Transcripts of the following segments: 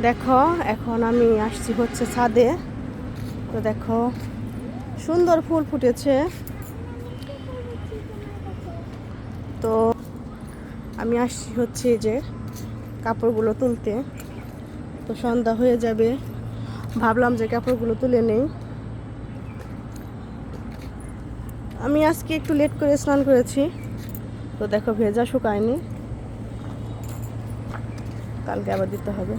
দেখো, এখন আমি আসছি হচ্ছে ছাদে। তো দেখো, সুন্দর ফুল ফুটেছে। তো আমি আসছি হচ্ছে যে কাপড়গুলো তুলতে। তো সন্ধ্যা হয়ে যাবে। ভাবলাম যে কাপড়গুলো তুলে নেই। আমি আজকে একটু লেট করে স্নান করেছি। তো দেখো, ভেজা শুকায়নি। কালকে আবার দিতে হবে।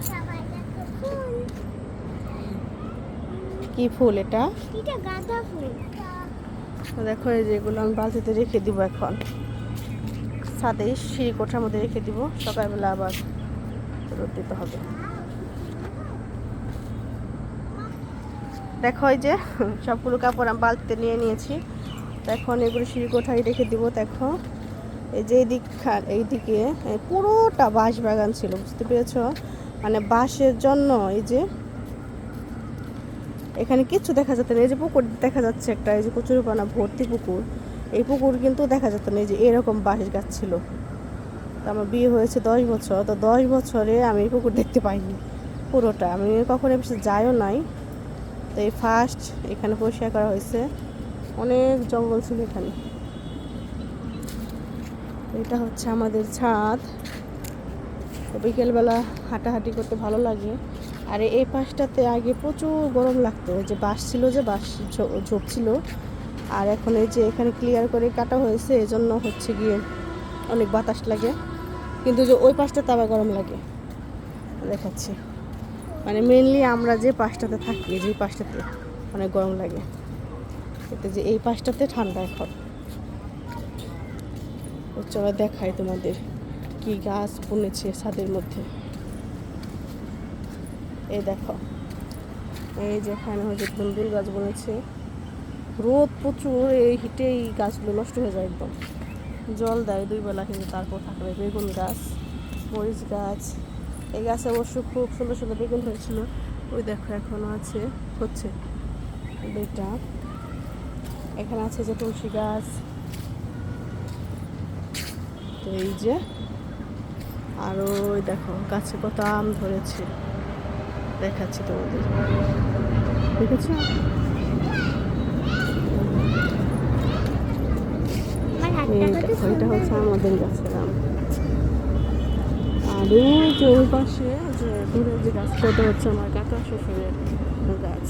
কি ফুল এটা? দেখো এই যেগুলো আমি বালতিতে রেখে দিব এখন। ছাদে সিঁড়ি কোঠার মধ্যে রেখে দিব সকালবেলা আবার রোদ দিতে হবে। দেখো এই যে সবগুলো কাপড় আমি বালতিতে নিয়ে নিয়েছি। তো এখন এগুলো সিঁড়ি কোঠায় রেখে দিব দেখো। এই যে এই দিক এইদিকে এই পুরোটা বাঁশ বাগান ছিল, বুঝতে পেরেছ? মানে বাঁশের জন্য এই যে এখানে কিচ্ছু দেখা যেত না, এই যে পুকুর দেখা যাচ্ছে একটা, এই যে কচুরিপানা ভর্তি পুকুর। এই পুকুর কিন্তু দেখা যেত না, এই যে এরকম বাঁশ গাছ ছিল। তো আমার বিয়ে হয়েছে দশ বছর, তো দশ বছরে আমি এই পুকুর দেখতে পাইনি, পুরোটা। আমি কখনো বেশি যাইও নাই। তো এই ফার্স্ট এখানে পরিষ্কার করা হয়েছে। অনেক জঙ্গল ছিল এখানে। এটা হচ্ছে আমাদের ছাদ। তো বিকেলবেলা হাঁটাহাঁটি করতে ভালো লাগে। আর এই পাশটাতে আগে প্রচুর গরম লাগতো। যে বাস ছিল যে বাস ঝোপ ছিল। আর এখন এই যে এখানে ক্লিয়ার করে কাটা হয়েছে, এজন্য হচ্ছে গিয়ে অনেক বাতাস লাগে। কিন্তু যে ওই পাশটাতে আবার গরম লাগে। দেখাচ্ছি। মানে মেনলি আমরা যে পাশটাতে থাকি, যে পাশটাতে অনেক গরম লাগে। এতে যে এই পাশটাতে ঠান্ডা এখন। চলো দেখাই তোমাদের কি গাছ বুনেছে ছাদের মধ্যে। এই দেখো, এই যে এখানে হচ্ছে দুন্দুল গাছ বলেছে রোদ প্রচুর, এই হিটে এই গাছগুলো নষ্ট হয়ে যায় একদম। জল দেয় দুই বেলা, কিন্তু তারপর থাকবে বেগুন গাছ, মরিচ গাছ। এই গাছে অবশ্য খুব সুন্দর সুন্দর বেগুন হয়েছিল। ওই দেখো এখনও আছে, হচ্ছে। বেটা এখানে আছে যে তুলসী গাছ তো এই যে, আর ওই দেখো, গাছে কত আম ধরেছে। দেখাচ্ছি তোমাদের। দেখেছ? এটা হচ্ছে আমাদের গাছের আম। এই যে ওই পাশে, যে দূরে যে হচ্ছে আমার কাকা গাছ।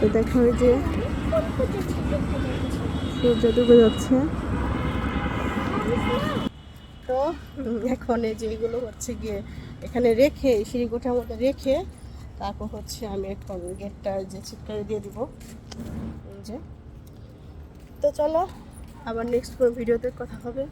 তো দেখো ওই যে। সূর্য ডুবে যাচ্ছে। তো এখন এই যে এগুলো হচ্ছে গিয়ে এখানে রেখে, এই সিঁড়িকোঠার মধ্যে রেখে তারপর হচ্ছে আমি এখন গেটটা যে চিটকারি দিয়ে দিব। যে। তো চলো, আবার নেক্সট কোনো ভিডিওতে কথা হবে।